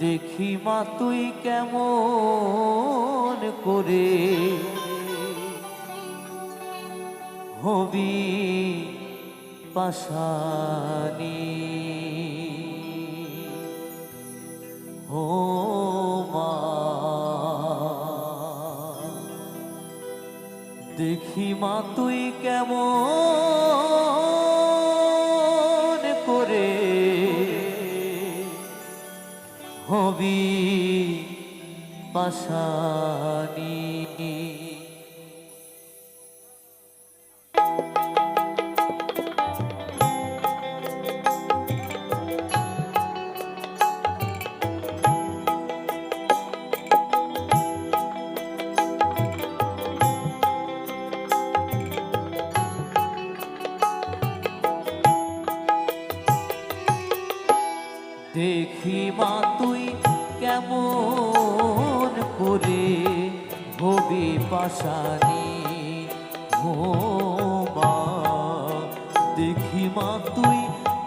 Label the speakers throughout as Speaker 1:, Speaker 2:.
Speaker 1: দেখি মা তুই কেমন করে? হবি পাশানি। হো মা দেখি মা তুই কেমন হবি পাশানি। দেখি মা তুই কেমন করে হবি পাশানি মা দেখি মা, তুই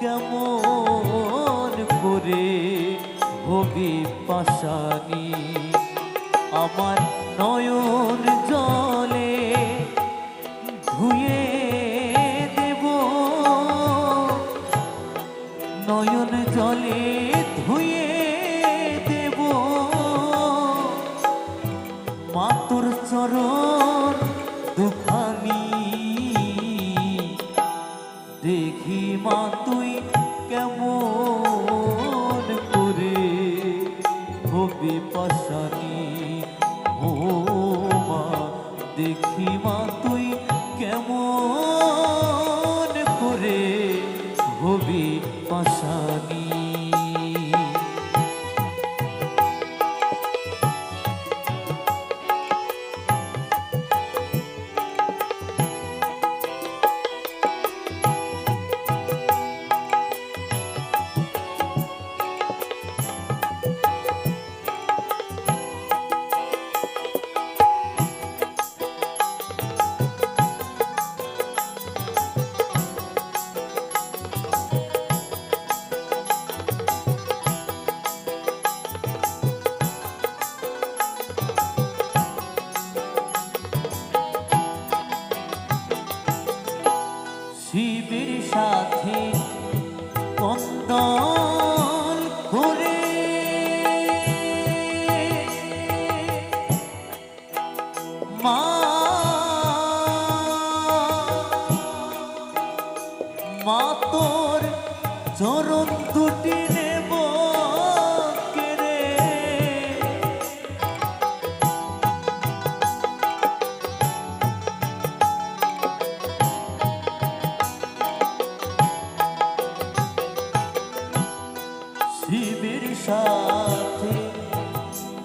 Speaker 1: কেমন করে হবি পাশানি। আমার নয়ন জলে ধুয়ে দেব। নয়ন জলে দেখি মা তুই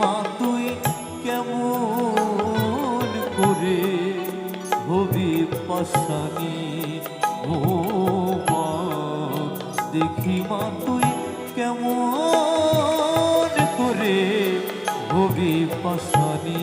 Speaker 1: মা তুই কেমন করে হবি পাশানি ও দেখি মা তুই কেমন করে হবি পাশানি।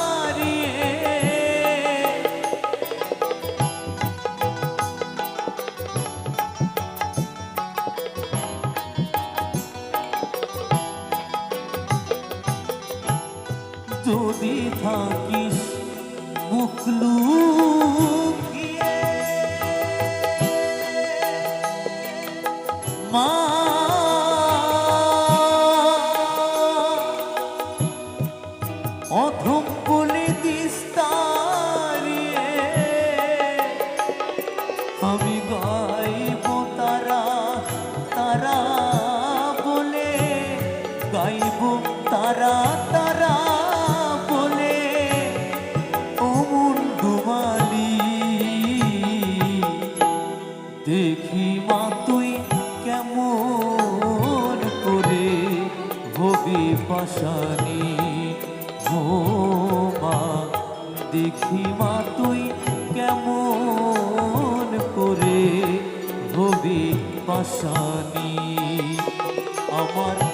Speaker 1: যদি থাকিস মুখলু হবি হো মা দেখি মা তুই কেমন করে হবি পাশানি? আমার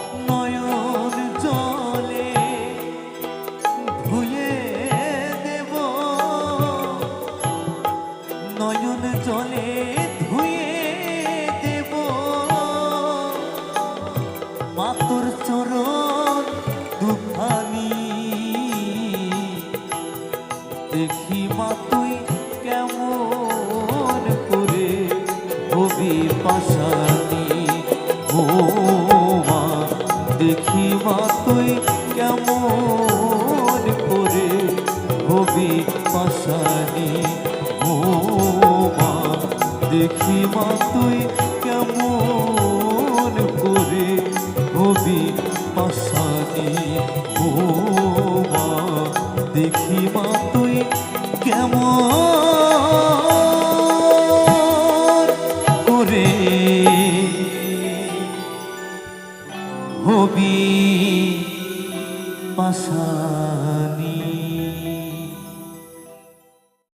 Speaker 1: হবি পাশানি ও মা দেখি মা তুই কেমন করে? হবি পাশানি ও মা দেখি মা তুই কেমন করে? হবি পাশানি ও মা দেখি মা তুই কেমন হবি পাশানি